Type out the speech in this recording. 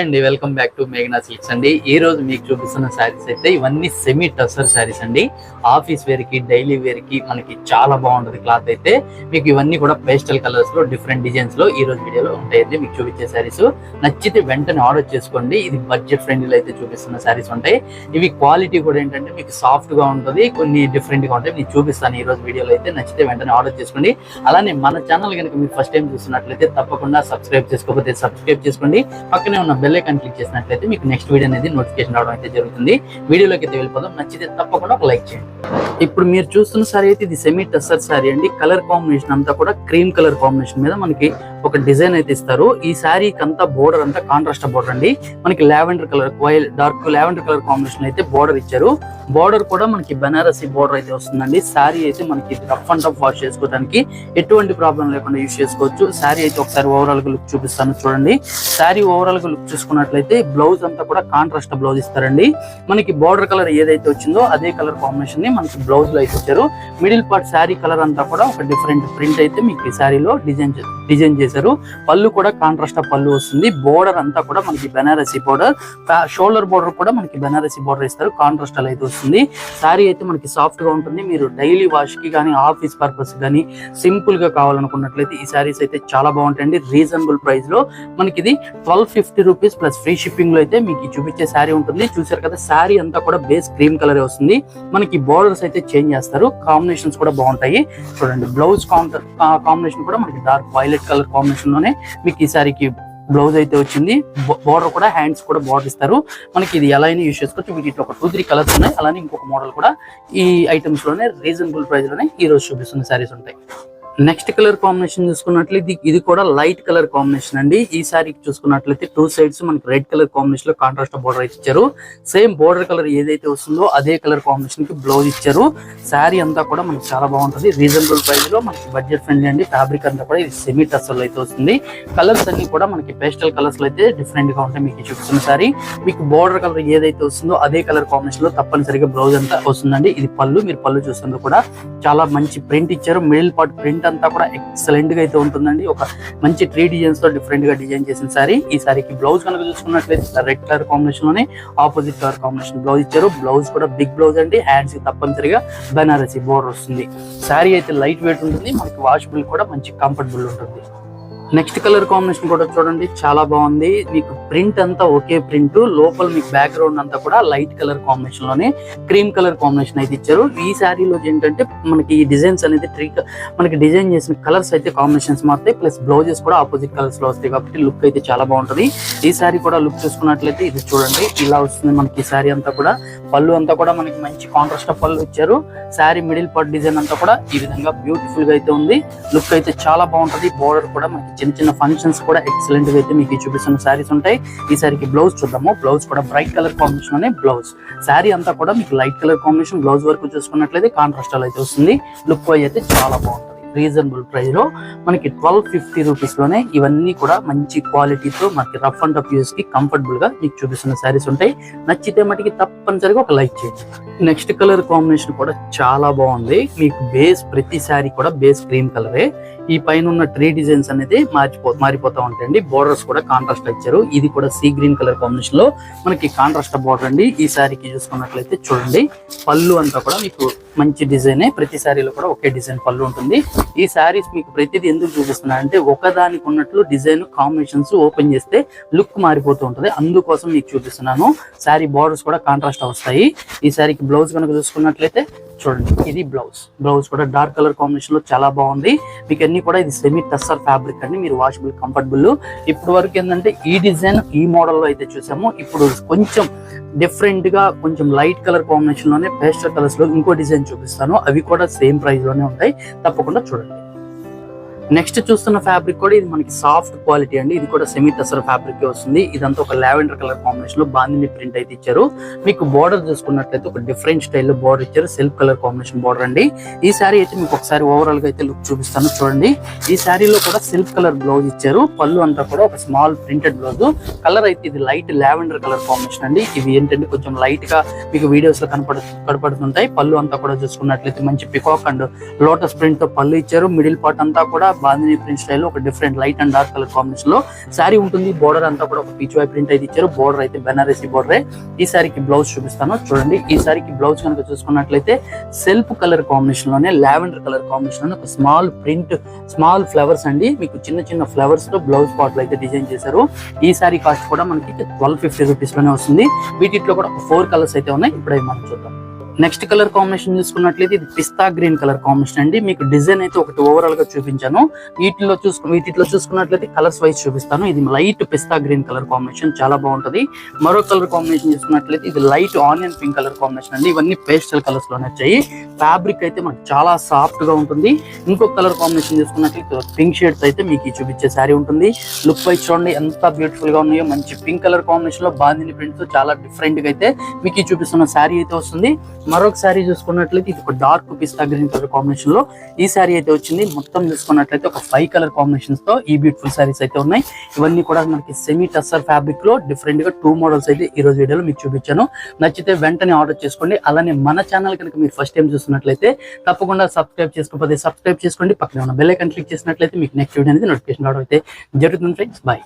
అండి welcome back to మేఘనా silks అండి. ఈ రోజు మీకు చూపిస్తున్న శారీస్ అయితే ఇవన్నీ సెమీ టసర్ శారీస్ అండి. ఆఫీస్ వేర్కి డైలీ వేర్కి మనకి చాలా బాగుంటుంది క్లాత్ అయితే. మీకు ఇవన్నీ కూడా పేస్టల్ కలర్స్లో డిఫరెంట్ డిజైన్స్లో ఈ రోజు వీడియోలో ఉంటాయండి మీకు చూపించే శారీస్. నచ్చితే వెంటనే ఆర్డర్ చేసుకోండి. ఇది బడ్జెట్ ఫ్రెండ్లీ అయితే చూపిస్తున్న శారీస్ ఉంటాయి. ఇవి క్వాలిటీ కూడా ఏంటంటే మీకు సాఫ్ట్గా ఉంటుంది కొన్ని డిఫరెంట్గా ఉంటాయి. మీకు చూపిస్తాను ఈ రోజు వీడియోలో అయితే. నచ్చితే వెంటనే ఆర్డర్ చేసుకోండి. అలానే మన ఛానల్ కనుక మీరు ఫస్ట్ టైం చూస్తున్నట్లయితే తప్పకుండా సబ్స్క్రైబ్ చేసుకోకపోతే సబ్స్క్రైబ్ చేసుకోండి. పక్కనే ఉన్న బెల్ ఐకాన్ క్లిక్ చేసినట్లయితే మీకు నెక్స్ట్ వీడియో అనేది నోటిఫికేషన్ రావడం అయితే జరుగుతుంది. వీడియోలోకి అయితే వెళ్ళిపోదాం. నచ్చితే తప్పకుండా ఒక లైక్ చేయండి. ఇప్పుడు మీరు చూస్తున్న సారీ అయితే ఇది సెమీ టస్సర్ సారీ అండి. కలర్ కాంబినేషన్ అంతా కూడా క్రీమ్ కలర్ కాంబినేషన్ మీద మనకి ఒక డిజైన్ అయితే ఇస్తారు. ఈ శారీకి అంతా బోర్డర్ అంతా కాంట్రాస్ట్ బోర్డర్ అండి. మనకి lavender colour while dark lavender colour combination అయితే బోర్డర్ ఇచ్చారు. బోర్డర్ కూడా మనకి బనారసి బోర్డర్ అయితే వస్తుందండి. శారీ అయితే మనకి రఫ్ అండ్ టఫ్ వాష్ చేసుకోవడానికి ఎటువంటి ప్రాబ్లం లేకుండా యూస్ చేసుకోవచ్చు. శారీ అయితే ఒకసారి ఓవరాల్గా లుక్ చూపిస్తాను చూడండి. శారీ ఓవరాల్గా లుక్ చూసుకున్నట్లయితే బ్లౌజ్ అంతా కూడా కాంట్రాస్ట్ బ్లౌజ్ ఇస్తారండి. మనకి బోర్డర్ కలర్ ఏదైతే వచ్చిందో అదే కలర్ కాంబినేషన్ని మనకి బ్లౌజ్లో అయితే ఇచ్చారు. మిడిల్ పార్ట్ శారీ కలర్ అంతా కూడా ఒక డిఫరెంట్ ప్రింట్ అయితే మీకు ఈ శారీలో డిజైన్ డిజైన్ చేసి చేశారు పళ్ళు కూడా కాంట్రాస్ట్ పళ్ళు వస్తుంది. బోర్డర్ అంతా కూడా మనకి బెనారసి బోర్డర్ షోల్డర్ బోర్డర్ కూడా మనకి బెనారసి బోర్డర్ ఇస్తారు. కాంట్రాస్ట్ అయితే వస్తుంది. శారీ అయితే మనకి సాఫ్ట్గా ఉంటుంది. మీరు డైలీ వాష్కి కానీ ఆఫీస్ పర్పస్ కానీ సింపుల్గా కావాలనుకున్నట్లయితే ఈ శారీస్ అయితే చాలా బాగుంటాయండి. రీజనబుల్ ప్రైస్లో మనకి ఇది twelve fifty rupees plus free షిప్పింగ్లో అయితే మీకు చూపించే శారీ ఉంటుంది. చూసారు కదా శారీ అంతా కూడా బేస్ క్రీమ్ కలర్ వస్తుంది. మనకి బోర్డర్స్ అయితే చేంజ్ చేస్తారు. కాంబినేషన్స్ కూడా బాగుంటాయి. చూడండి బ్లౌజ్ కౌంటర్ కాంబినేషన్ కూడా మనకి డార్క్ వైలెట్ కలర్ కాంబినేషన్లోనే మీకు ఈ బ్లౌజ్ అయితే వచ్చింది. బోర్డర్ కూడా హ్యాండ్స్ కూడా బోర్డర్ ఇస్తారు. మనకి ఇది ఎలా అయినా యూస్ చేసుకోవచ్చు. వీటిలో ఒక టూ త్రీ కలర్స్ ఉన్నాయి. అలానే ఇంకొక మోడల్ కూడా ఈ ఐటమ్స్లోనే రీజనబుల్ ప్రైస్లోనే ఈ రోజు చూపిస్తున్న శారీస్ ఉంటాయి. నెక్స్ట్ కలర్ కాంబినేషన్ చూసుకున్నట్లయితే ఇది కూడా లైట్ కలర్ కాంబినేషన్ అండి. ఈ సారీ చూసుకున్నట్లయితే టూ సైడ్స్ మనకి రెడ్ కలర్ కాంబినేషన్లో కాంట్రాస్ట్ బోర్డర్ అయితే ఇచ్చారు. సేమ్ బోర్డర్ కలర్ ఏదైతే వస్తుందో అదే కలర్ కాంబినేషన్కి బ్లౌజ్ ఇచ్చారు. సారీ అంతా కూడా మనకి చాలా బాగుంటుంది. రీజనబుల్ ప్రైస్లో మనకి బడ్జెట్ ఫ్రెండ్లీ అండి. ఫ్యాబ్రిక్ అంతా కూడా ఇది సెమీ టస్సల్ అయితే వస్తుంది. కలర్స్ అన్ని కూడా మనకి పేస్టల్ కలర్స్లో అయితే డిఫరెంట్గా ఉంటాయి. మీకు చూపిస్తున్న సారీ. మీకు బోర్డర్ కలర్ ఏదైతే వస్తుందో అదే కలర్ కాంబినేషన్లో తప్పనిసరిగా బ్లౌజ్ అంతా వస్తుందండి. ఇది పళ్ళు. మీరు పళ్ళు చూస్తున్నారు కూడా చాలా మంచి ప్రింట్ ఇచ్చారు. మిడిల్ పార్ట్ ప్రింట్ అంతా కూడా ఎక్సలెంట్గా అయితే ఉంటుందండి. ఒక మంచి త్రీ డిజైన్స్తో డిఫరెంట్గా డిజైన్ చేసిన సారీ ఈ సారీకి బ్లౌజ్ కనుక చూసుకున్నట్లయితే రెడ్ కలర్ కాంబినేషన్లోనే ఆపోజిట్ కలర్ కాంబినేషన్ బ్లౌజ్ ఇచ్చారు. బ్లౌజ్ కూడా బిగ్ బ్లౌజ్ అండి. హ్యాండ్స్కి తప్పనిసరిగా బెనారసి బోర్డర్ వస్తుంది. సారీ అయితే లైట్ వెయిట్ ఉంటుంది. మనకి వాషబుల్ కూడా మంచి కంఫర్టబుల్ ఉంటుంది. నెక్స్ట్ కలర్ కాంబినేషన్ కూడా చూడండి చాలా బాగుంది. మీకు ప్రింట్ అంతా ఒకే ప్రింట్ లోపల మీకు బ్యాక్గ్రౌండ్ అంతా కూడా లైట్ కలర్ కాంబినేషన్లోనే క్రీమ్ కలర్ కాంబినేషన్ అయితే ఇచ్చారు. ఈ శారీలో ఏంటంటే మనకి ఈ డిజైన్స్ అనేది ట్రీ మనకి డిజైన్ చేసిన కలర్స్ అయితే కాంబినేషన్స్ మారుతాయి. ప్లస్ బ్లౌజెస్ కూడా ఆపోజిట్ కలర్స్లో వస్తాయి కాబట్టి లుక్ అయితే చాలా బాగుంటుంది. ఈ శారీ కూడా లుక్ చూసుకున్నట్లయితే ఇది చూడండి ఇలా వస్తుంది మనకి ఈ శారీ అంతా కూడా. పళ్ళు అంతా కూడా మనకి మంచి కాంట్రాస్ట్ పళ్ళు ఇచ్చారు. శారీ మిడిల్ పార్ట్ డిజైన్ అంతా కూడా ఈ విధంగా బ్యూటిఫుల్గా అయితే ఉంది. లుక్ అయితే చాలా బాగుంటది. బోర్డర్ కూడా మనకి చిన్న చిన్న ఫంక్షన్స్ కూడా ఎక్సలెంట్గా అయితే మీకు చూపిస్తున్న శారీస్ ఉంటాయి. ఈ శారీకి బ్లౌజ్ చూద్దాము. బ్లౌజ్ కూడా బ్రైట్ కలర్ కాంబినేషన్ అనే బ్లౌజ్ శారీ అంతా కూడా మీకు లైట్ కలర్ కాంబినేషన్ బ్లౌజ్ వరకు చూసుకున్నట్లయితే కాంట్రాస్ట్ అయితే వస్తుంది. లుక్ అయితే చాలా బాగుంటుంది. రీజనబుల్ ప్రైస్లో మనకి ట్వెల్వ్ ఫిఫ్టీ రూపీస్లోనే ఇవన్నీ కూడా మంచి క్వాలిటీతో మనకి రఫ్ అండ్ టఫ్ యూస్కి కంఫర్టబుల్గా మీకు చూపిస్తున్న శారీస్ ఉంటాయి. నచ్చితే మటుకి తప్పనిసరిగా ఒక లైక్ చేయండి. నెక్స్ట్ కలర్ కాంబినేషన్ కూడా చాలా బాగుంది. మీకు బేస్ ప్రతి కూడా బేస్ క్రీమ్ కలరే. ఈ పైన ఉన్న ట్రీ డిజైన్స్ అనేది మారిపో మారిపోతా ఉంటాయండి. బోర్డర్స్ కూడా కాంట్రాస్ట్ ఇచ్చారు. ఇది కూడా సీ గ్రీన్ కలర్ కాంబినేషన్లో మనకి కాంట్రాస్ట్ బోర్డర్ అండి. ఈ సారీకి చూసుకున్నట్లయితే చూడండి. పళ్ళు అంతా కూడా మీకు మంచి డిజైన్. ప్రతి సారీలో కూడా ఒకే డిజైన్ పళ్ళు ఉంటుంది. ఈ సారీస్ మీకు ప్రతిదీ ఎందుకు చూపిస్తున్నా అంటే ఒకదానికి ఉన్నట్లు డిజైన్ కాంబినేషన్స్ ఓపెన్ చేస్తే లుక్ మారిపోతూ ఉంటుంది. అందుకోసం మీకు చూపిస్తున్నాను. సారీ బోర్డర్స్ కూడా కాంట్రాస్ట్ వస్తాయి. ఈ సారీకి బ్లౌజ్ కనుక చూసుకున్నట్లయితే చూడండి ఇది బ్లౌజ్. బ్లౌజ్ కూడా డార్క్ కలర్ కాంబినేషన్లో చాలా బాగుంది. మీకు అన్ని కూడా ఇది సెమీ టస్సర్ ఫ్యాబ్రిక్ అండి మీరు వాషబుల్ కంఫర్టబుల్ ఇప్పుడు వరకు ఏంటంటే ఈ డిజైన్ ఈ మోడల్లో అయితే చూసాము. ఇప్పుడు కొంచెం డిఫరెంట్గా కొంచెం లైట్ కలర్ కాంబినేషన్లోనే పేస్టల్ కలర్స్లో ఇంకో డిజైన్ చూపిస్తాను. అవి కూడా సేమ్ ప్రైస్లోనే ఉంటాయి. తప్పకుండా చూడండి. నెక్స్ట్ చూస్తున్న ఫ్యాబ్రిక్ కూడా ఇది మనకి సాఫ్ట్ క్వాలిటీ అండి. ఇది కూడా సెమీ టసర్ ఫ్యాబ్రిక్ వస్తుంది. ఇదంతా ఒక లావెండర్ కలర్ కాంబినేషన్లో బాందిని ప్రింట్ అయితే ఇచ్చారు. మీకు బార్డర్ చూసుకున్నట్లయితే ఒక డిఫరెంట్ స్టైల్లో బార్డర్ ఇచ్చారు. సెల్ఫ్ కలర్ కాంబినేషన్ బార్డర్ అండి. ఈ శారీ అయితే మీకు ఒకసారి ఓవరాల్గా అయితే లుక్ చూపిస్తాను. చూడండి. ఈ శారీలో కూడా సెల్ఫ్ కలర్ బ్లౌజ్ ఇచ్చారు. పళ్ళు అంతా కూడా ఒక స్మాల్ ప్రింటెడ్ బ్లౌజ్. కలర్ అయితే ఇది లైట్ లావెండర్ కలర్ కాంబినేషన్ అండి. ఇవి ఏంటంటే కొంచెం లైట్గా మీకు వీడియోస్లో కనపడు కనపడుతుంటాయి. పళ్ళు అంతా కూడా చూసుకున్నట్లయితే మంచి పికాక్ అండ్ లోటస్ ప్రింట్తో పళ్ళు ఇచ్చారు. మిడిల్ పార్ట్ అంతా కూడా బాందిని ప్రింట్ స్టైల్ ఒక different light and dark colour కాంబినేషన్లో శారీ ఉంటుంది. బోర్డర్ అంతా కూడా ఒక పీచ్ వై ప్రింట్ అయితే ఇచ్చారు. బోర్డర్ అయితే బెనారసీ బోర్డర్ ఈ శారీకి బ్లౌజ్ చూపిస్తాను. చూడండి. ఈ శారీకి బ్లౌజ్ కనుక చూసుకున్నట్లయితే సెల్ఫ్ కలర్ కాంబినేషన్లోనే లావెండర్ కలర్ కాంబినేషన్లోనే ఒక స్మాల్ ప్రింట్ స్మాల్ ఫ్లవర్స్ అండి. మీకు చిన్న చిన్న ఫ్లవర్స్తో బ్లౌజ్ పాట్లు అయితే డిజైన్ చేశారు. ఈ శారీ కాస్ట్ కూడా మనకి ట్వెల్వ్ ఫిఫ్టీ రూపీస్లోనే వస్తుంది. వీటిలో కూడా ఫోర్ కలర్స్ అయితే ఉన్నాయి. ఇప్పుడే మనం చూద్దాం. నెక్స్ట్ కలర్ కాంబినేషన్ చూసుకున్నట్లయితే ఇది పిస్తా గ్రీన్ కలర్ కాంబినేషన్ అండి. మీకు డిజైన్ అయితే ఒకటి ఓవరాల్గా చూపించాను. వీటిలో చూసుకు వీటిలో చూసుకున్నట్లయితే కలర్స్ వైజ్ చూపిస్తాను. ఇది light pista green colour combination చాలా బాగుంటది. మరో కలర్ కాంబినేషన్ చూసుకున్నట్లయితే ఇది light onion pink colour combination అండి. ఇవన్నీ పేస్టల్ కలర్స్లోనే వచ్చాయి. ఫ్యాబ్రిక్ అయితే మనకు చాలా సాఫ్ట్గా ఉంటుంది. ఇంకొక కలర్ కాంబినేషన్ చూసుకున్నట్లయితే పింక్ షేడ్స్ అయితే మీకు చూపించే శారీ ఉంటుంది. లుక్ వైజ్ చూడండి ఎంత బ్యూటిఫుల్గా ఉన్నాయో. మంచి పింక్ కలర్ కాంబినేషన్లో బాందిని ప్రింట్స్ చాలా డిఫరెంట్గా అయితే మీకు చూపిస్తున్న శారీ అయితే వస్తుంది. మరొక శారీ చూసుకున్నట్లయితే ఇది ఒక డార్క్ పిస్తా గ్రీన్ కలర్ కాంబినేషన్లో ఈ శారీ అయితే వచ్చింది. మొత్తం చూసుకున్నట్లయితే ఒక ఫైవ్ కలర్ కాంబినేషన్స్తో ఈ బ్యూటిఫుల్ శారీస్ అయితే ఉన్నాయి. ఇవన్నీ కూడా మనకి సెమీ టస్సర్ ఫ్యాబ్రిక్లో డిఫరెంట్గా టూ మోడల్స్ అయితే ఈ రోజు వీడియోలో మీకు చూపించాను. నచ్చితే వెంటనే ఆర్డర్ చేసుకోండి. అలానే మన ఛానల్ కనుక మీరు ఫస్ట్ టైం చూస్తున్నట్లయితే తప్పకుండా సబ్స్క్రైబ్ చేసుకోకపోతే సబ్స్క్రైబ్ చేసుకోండి. పక్కన ఉన్న బెల్ ఐకన్ క్లిక్ చేసినట్లయితే మీకు నెక్స్ట్ వీడియో అనేది నోటిఫికేషన్ రావడం అయితే జరుగుతుంది ఫ్రెండ్స్ బాయ్